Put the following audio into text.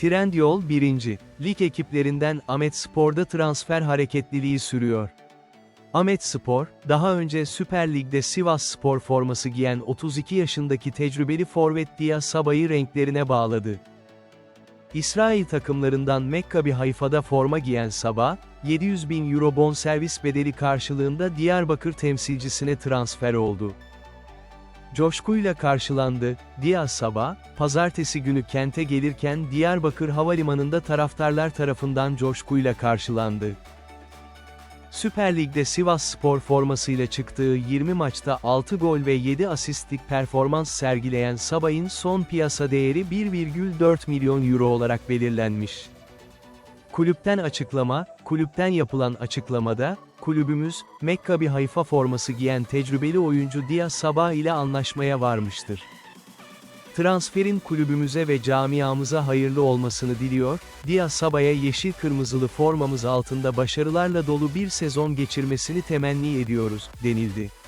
Trendyol 1. Lig ekiplerinden Ahmet Spor'da transfer hareketliliği sürüyor. Ahmet Spor, daha önce Süper Lig'de Sivas Spor forması giyen 32 yaşındaki tecrübeli forvet Dia Sabah'ı renklerine bağladı. İsrail takımlarından Mekkabi Hayfa'da forma giyen Sabah, 700 bin euro bonservis bedeli karşılığında Diyarbakır temsilcisine transfer oldu. Coşkuyla karşılandı, Dia Sabah, pazartesi günü kente gelirken Diyarbakır Havalimanı'nda taraftarlar tarafından coşkuyla karşılandı. Süper Lig'de Sivas Spor formasıyla çıktığı 20 maçta 6 gol ve 7 asistlik performans sergileyen Sabah'ın son piyasa değeri 1,4 milyon euro olarak belirlenmiş. Kulüpten açıklama, kulüpten yapılan açıklamada, kulübümüz, Mekkabi Hayfa forması giyen tecrübeli oyuncu Dia Sabah ile anlaşmaya varmıştır. Transferin kulübümüze ve camiamıza hayırlı olmasını diliyor, Dia Sabah'a yeşil kırmızılı formamız altında başarılarla dolu bir sezon geçirmesini temenni ediyoruz, denildi.